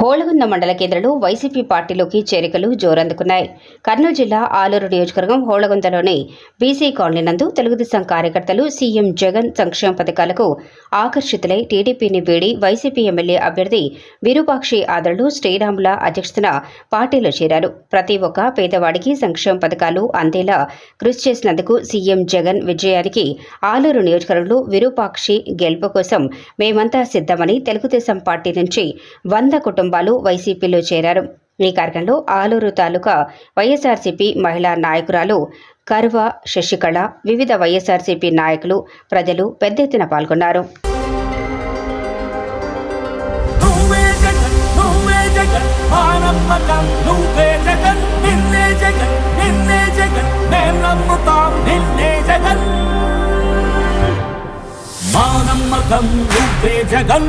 హోళగుంద మండల కేంద్రంలో వైసీపీ పార్టీలోకి చేరికలు జోరందుకున్నాయి. కర్నూలు జిల్లా ఆలూరు నియోజకవర్గం హోళగుందలోని బీసీ కాలనీ నందు తెలుగుదేశం కార్యకర్తలు సీఎం జగన్ సంక్షేమ పథకాలకు ఆకర్షితులై టీడీపీని వీడి వైసీపీ ఎమ్మెల్యే అభ్యర్థి విరూపాక్షి ఆదరులు శ్రీరాముల అధ్యక్షతన పార్టీలో చేరారు. ప్రతి ఒక్క పేదవాడికి సంక్షేమ పథకాలు అందేలా కృషి చేసినందుకు సీఎం జగన్ విజయానికి ఆలూరు నియోజకవర్గంలో విరూపాక్షి గెలుపు కోసం మేమంతా సిద్ధమని తెలుగుదేశం పార్టీ నుంచి వంద కుటుంబ కుటుంబాలు వైసీపీలో చేరారు. ఈ కార్యక్రమంలో ఆలూరు తాలూకా వైఎస్ఆర్సీపీ మహిళా నాయకురాలు కర్వ శశికళ వివిధ వైఎస్ఆర్సీపీ నాయకులు ప్రజలు పెద్ద ఎత్తున పాల్గొన్నారు. జగన్ మా నమ్మకం నువ్వే జగన్.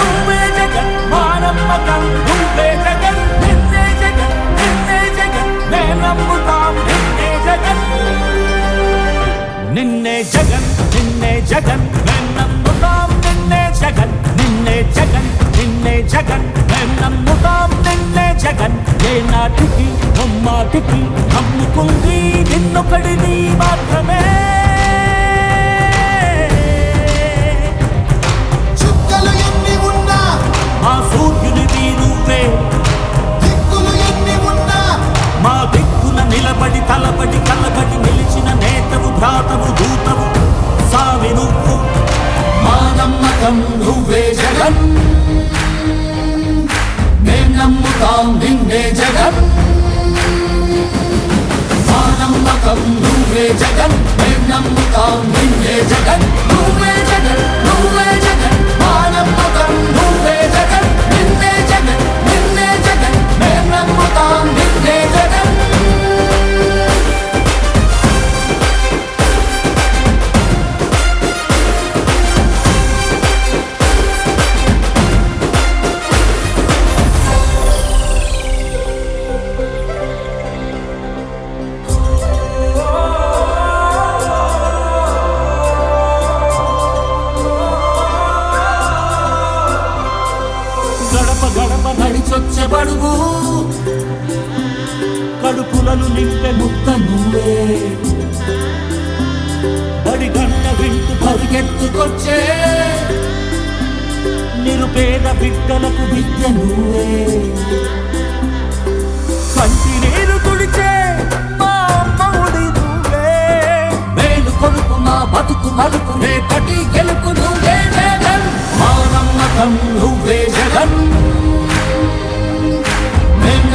నాటికి నమ్మాటికి నమ్ముకుంది నిన్నొకడిని మాత్రమే. కడుపులను నింపే ముక్క నువ్వే. బడి గంట వింటూ పరిగెత్తుకొచ్చే నిరుపేద బిడ్డలకు విద్య నువ్వే. కంటి నీరు తుడిచే మా అమ్మఒడి నువ్వే. మేలు కొడుకు మా బతుకు మలుపు రేపటి గెలుపు నువ్వే జగన్. మా నమ్మకం నువ్వే జగన్.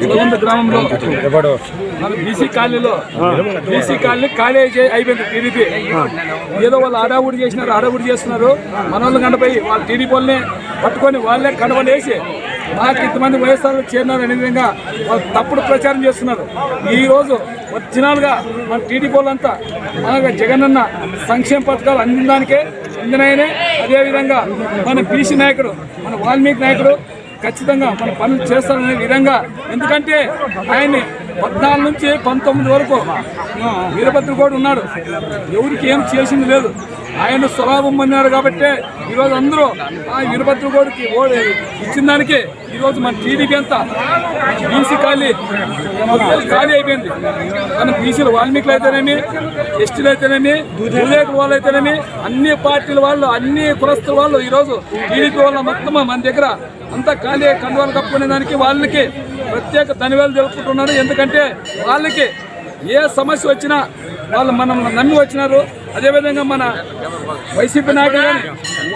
ఇలగొండ గ్రామంలో? మన బీసీ కాలనీలో. బీసీ కాలనీ ఖాళీ అయి- అయిపోయింది టీడీపీ. ఏదో వాళ్ళు ఆడావుడి చేసినారు ఆడావుడి చేస్తున్నారు. మన వాళ్ళు కనపై వాళ్ళు టీడీపీ వాళ్ళని పట్టుకొని వాళ్ళే కనబడేసి మాకు ఇంతమంది వైఎస్ఆర్ చేరినారు అనే విధంగా వాళ్ళు తప్పుడు ప్రచారం చేస్తున్నారు. ఈ రోజు ఒరిజినల్గా మన టీడీపీ వాళ్ళంతా మన జగనన్న సంక్షేమ పథకాలు అందిందానికే అందినాయనే అదేవిధంగా మన బీసీ నాయకుడు మన వాల్మీకి నాయకుడు ఖచ్చితంగా మన పనులు చేస్తారనే విధంగా. ఎందుకంటే ఆయన్ని పద్నాలుగు నుంచి పంతొమ్మిది వరకు వీరభద్ర కూడా ఉన్నాడు. ఎవరికి ఏం చేసింది లేదు. ఆయన స్వలాభం పొందినారు కాబట్టి ఈరోజు అందరూ ఆ వీరభద్ర గోడికి ఓడి ఇచ్చిన దానికి ఈరోజు మన టీడీపీ అంతా బీసీ ఖాళీ మొత్తం ఖాళీ అయిపోయింది. మన బీసీలు వాల్మీకులు అయితేనేమి ఎస్టీలు అయితేనేమి విలేకరుల వాళ్ళు అయితేనేమి అన్ని పార్టీల వాళ్ళు అన్ని కులస్తుల వాళ్ళు ఈరోజు టీడీపీ వాళ్ళ మొత్తం మన దగ్గర అంతా ఖాళీ కండువాలు కప్పుకునే దానికి వాళ్ళకి ప్రత్యేక ధన్యవాదాలు తెలుపుకుంటున్నారు. ఎందుకంటే వాళ్ళకి ఏ సమస్య వచ్చినా వాళ్ళు మనం నమ్మి వచ్చినారు. అదేవిధంగా మన వైసీపీ నాయకులు కానీ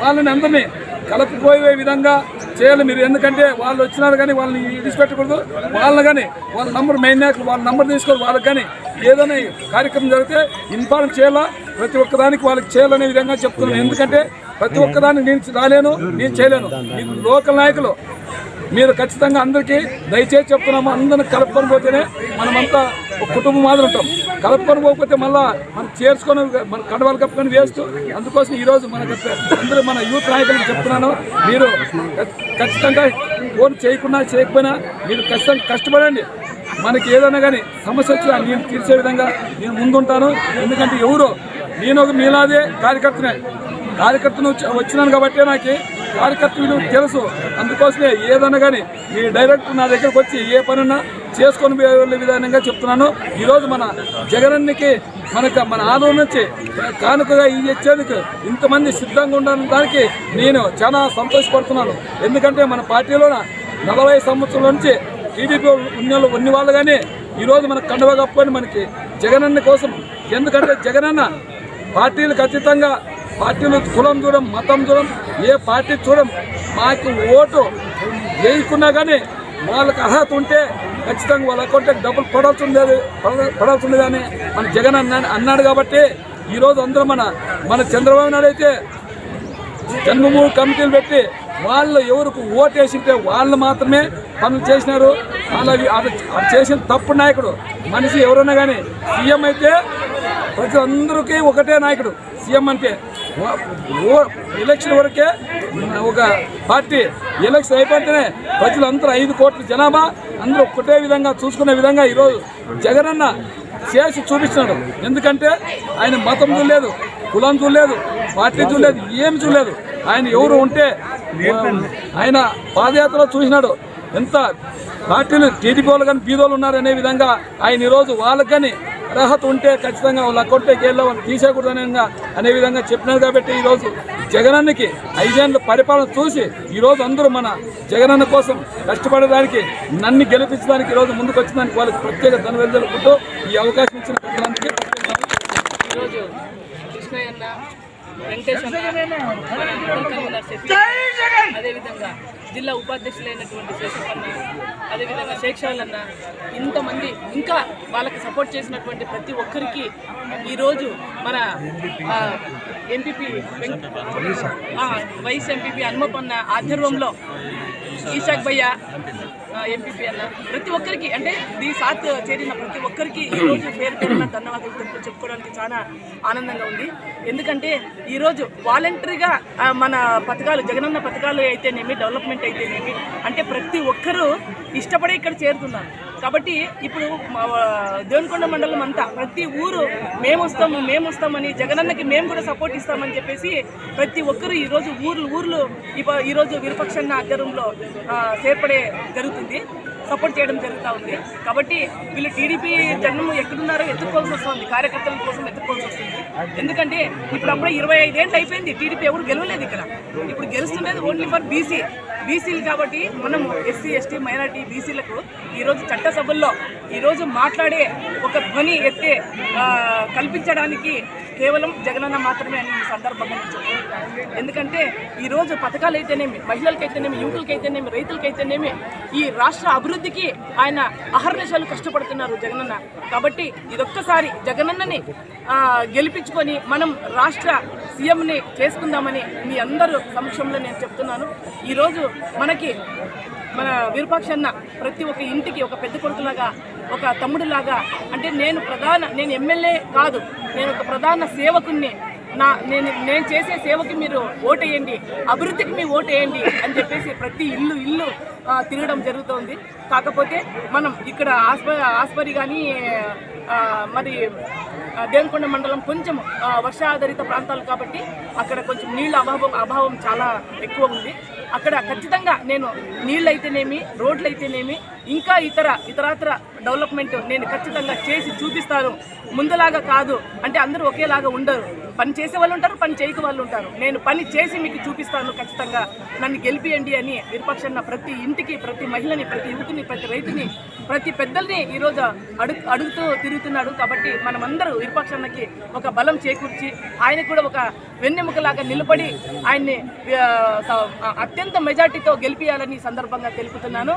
వాళ్ళని అందరినీ కలుపుకోయే విధంగా చేయాలి మీరు. ఎందుకంటే వాళ్ళు వచ్చినారు కానీ వాళ్ళని విడిచిపెట్టకూడదు. వాళ్ళని కానీ వాళ్ళ నంబర్ మెయిన్ నాయకులు వాళ్ళ నంబర్ తీసుకొని వాళ్ళకి కానీ ఏదైనా కార్యక్రమం జరిగితే ఇన్ఫార్మ్ చేయాలా? ప్రతి ఒక్కదానికి వాళ్ళకి చేయాలనే విధంగా చెప్తున్నాను. ఎందుకంటే ప్రతి ఒక్కదానికి నేను రాలేను నేను చేయలేను. మీరు లోకల్ నాయకులు మీరు ఖచ్చితంగా అందరికీ దయచేసి చెప్తున్నాము. అందరిని కలుపుకొని పోతేనే మనమంతా ఒక కుటుంబం మాదిరి ఉంటాం. కలుపుకొని పోకపోతే మళ్ళీ మనం చేర్చుకొని మన కండవాలు కప్పుకొని వేస్తు అందుకోసం ఈరోజు మనకు అందరూ మన యూత్ నాయకులకు చెప్తున్నాను. మీరు ఖచ్చితంగా ఫోన్ చేయకుండా చేయకపోయినా మీరు ఖచ్చితంగా కష్టపడండి. మనకి ఏదైనా కానీ సమస్య వచ్చినా నేను తీర్చే విధంగా నేను ముందుంటాను. ఎందుకంటే ఎవరు? నేను ఒక మీలాదే కార్యకర్తనే. కార్యకర్తను వచ్చినాను కాబట్టి నాకు కార్యకర్త విలువ తెలుసు. అందుకోసమే ఏదన్నా కానీ మీ డైరెక్ట్ నా దగ్గరకు వచ్చి ఏ పనున్నా చేసుకొని వెళ్ళే విధానంగా చెప్తున్నాను. ఈరోజు మన జగనన్నకి మనకు మన ఆదరణ నుంచి కానుకగా ఈ ఇచ్చేందుకు ఇంతమంది సిద్ధంగా ఉండడం దానికి నేను చాలా సంతోషపడుతున్నాను. ఎందుకంటే మన పార్టీలోన నలభై సంవత్సరాల నుంచి టీడీపీ ఉన్న ఉన్న వాళ్ళు కానీ ఈరోజు మనకు కండువ కప్పుకొని మనకి జగనన్న కోసం ఎందుకంటే జగనన్న పార్టీలు ఖచ్చితంగా పార్టీలు కులం చూడం మతం చూడం ఏ పార్టీ చూడం మాకు ఓటు వేయకున్నా కానీ వాళ్ళకి అర్హత ఉంటే ఖచ్చితంగా వాళ్ళ అకౌంట్కి డబ్బులు పడాల్సి ఉండేది పడ- పడాల్సి ఉండేది అని మన జగన్ అన్నా అన్నాడు కాబట్టి ఈరోజు అందరూ మన మన చంద్రబాబు నాయుడు అయితే జన్మభూమి కమిటీలు పెట్టి వాళ్ళు ఎవరికి ఓటేసింటే వాళ్ళు మాత్రమే పనులు చేసినారు. అలాగే అది చేసిన తప్పు నాయకుడు మనిషి ఎవరైనా కానీ సీఎం అయితే ప్రజలందరికీ ఒకటే నాయకుడు. సీఎం అంటే ఎలక్షన్ వరకే ఒక పార్టీ ఎలక్షన్ అయిపోతేనే ప్రజలందరూ ఐదు కోట్ల జనాభా అందరూ ఒకటే విధంగా చూసుకునే విధంగా ఈరోజు జగనన్న చేసి చూపిస్తున్నాడు. ఎందుకంటే ఆయన మతం చూడలేదు కులం చూడలేదు పార్టీ చూడలేదు ఏమి చూడలేదు. ఆయన ఎవరు ఉంటే ఆయన పాదయాత్రలో చూసినాడు. ఎంత పార్టీలు టీడీపీ వాళ్ళు కానీ బీదోళ్ళు ఉన్నారనే విధంగా ఆయన ఈరోజు వాళ్ళకి కానీ అర్హత ఉంటే ఖచ్చితంగా వాళ్ళ అకౌంట్లోకి వెళ్ళి వాళ్ళు తీసేయకూడదనే అనే విధంగా చెప్పినారు కాబట్టి ఈరోజు జగనన్నకి ఐదేళ్ళ పరిపాలన చూసి ఈరోజు అందరూ మన జగనన్న కోసం కష్టపడడానికి నన్ను గెలిపించడానికి ఈరోజు ముందుకు వచ్చిందానికి వాళ్ళకి ప్రత్యేక ధనవేదలుకుంటూ ఈ అవకాశం ఇచ్చిన ప్రజలందరికీ ఈరోజు అన్న అదేవిధంగా జిల్లా ఉపాధ్యక్షులైనటువంటి శేషప్ప అదేవిధంగా శేక్షాల్ ఇంతమంది ఇంకా వాళ్ళకి సపోర్ట్ చేసినటువంటి ప్రతి ఒక్కరికి ఈరోజు మన ఎంపీపీ వైస్ ఎంపీపీ హనుమపన్న ఆధ్వర్యంలో ఈశాక్ భయ్య ఎంపీపీ అన్న ప్రతి ఒక్కరికి అంటే ఈ సాత్ చేరిన ప్రతి ఒక్కరికి ఈరోజు పేరు పేరున ధన్యవాదాలు తెలుపు చెప్పుకోవడానికి చాలా ఆనందంగా ఉంది. ఎందుకంటే ఈరోజు వాలంటరీగా మన పథకాలు జగనన్న పథకాలు అయితేనేమి డెవలప్మెంట్ అయితేనేమి అంటే ప్రతి ఒక్కరూ ఇష్టపడి ఇక్కడ చేరుతున్నాను. కాబట్టి ఇప్పుడు మా దేవనకొండ మండలం అంతా ప్రతి ఊరు మేము వస్తాము మేము వస్తామని జగనన్నకి మేము కూడా సపోర్ట్ ఇస్తామని చెప్పేసి ప్రతి ఒక్కరు ఈరోజు ఊర్లు ఊర్లు ఇవ- ఈరోజు విరుపక్షన్న ఆధ్వర్యంలో ఆ, చేర్పడే జరుగుతుంది సపోర్ట్ చేయడం జరుగుతూ ఉంది. కాబట్టి వీళ్ళు టీడీపీ జనం ఎక్కడున్నారో ఎత్తుకోవాల్సి వస్తుంది కార్యకర్తల కోసం చెప్పుకోవాల్సి వస్తుంది ఎందుకంటే ఇప్పుడు అప్పుడే ఇరవై ఐదేళ్ళు అయిపోయింది. టీడీపీ ఎవరు గెలవలేదు ఇక్కడ. ఇప్పుడు గెలుస్తుండేది ఓన్లీ ఫర్ బీసీ బీసీలు కాబట్టి మనం ఎస్సీ ఎస్టీ మైనార్టీ బీసీలకు ఈరోజు చట్టసభల్లో ఈరోజు మాట్లాడే ఒక ధ్వని ఎత్తే కల్పించడానికి కేవలం జగనన్న మాత్రమే అని ఈ సందర్భంగా నేను ఎందుకంటే ఈరోజు పథకాలు అయితేనేమి మహిళలకైతేనేమి యువకులకైతేనేమి రైతులకైతేనేమి ఈ రాష్ట్ర అభివృద్ధికి ఆయన అహర్నిశాలు కష్టపడుతున్నారు జగనన్న. కాబట్టి ఇదొక్కసారి జగనన్నని గెలిపించుకొని మనం రాష్ట్ర సీఎంని చేసుకుందామని మీ అందరూ సమక్షంలో నేను చెప్తున్నాను. ఈరోజు మనకి మన విరూపాక్ష అన్న ప్రతి ఒక్క ఇంటికి ఒక పెద్ద కొడుకులాగా ఒక తమ్ముడిలాగా అంటే నేను ప్రధాన నేను ఎమ్మెల్యే కాదు. నేను ఒక ప్రధాన సేవకుణ్ణి. నా నేను నేను చేసే సేవకి మీరు ఓటేయండి. అభివృద్ధికి మీ ఓటేయండి అని చెప్పేసి ప్రతి ఇల్లు ఇల్లు తిరగడం జరుగుతోంది. కాకపోతే మనం ఇక్కడ ఆస్ప ఆస్పరి కానీ మరి దేవకొండ మండలం కొంచెం వర్షాధారిత ప్రాంతాలు కాబట్టి అక్కడ కొంచెం నీళ్ళ అభావం అభావం చాలా ఎక్కువ ఉంది. అక్కడ ఖచ్చితంగా నేను నీళ్ళు అయితేనేమి రోడ్లు అయితేనేమి ఇంకా ఇతర ఇతరాతర డెవలప్మెంట్ నేను ఖచ్చితంగా చేసి చూపిస్తాను. ముందులాగా కాదు. అంటే అందరూ ఒకేలాగా ఉండరు. పని చేసే వాళ్ళు ఉంటారు పని చేయక వాళ్ళు ఉంటారు. నేను పని చేసి మీకు చూపిస్తాను ఖచ్చితంగా. నన్ను గెలిపియండి అని విరపక్షన్న ప్రతి ఇంటికి ప్రతి మహిళని ప్రతి యువతిని ప్రతి రైతుని ప్రతి పెద్దల్ని ఈరోజు అడుగు అడుగుతూ తిరుగుతున్నాడు. కాబట్టి మనమందరూ విరపక్షన్నకి ఒక బలం చేకూర్చి ఆయన కూడా ఒక వెన్నెముకలాగా నిలబడి ఆయన్ని అత్యంత మెజార్టీతో గెలిపియాలని సందర్భంగా తెలుపుతున్నాను.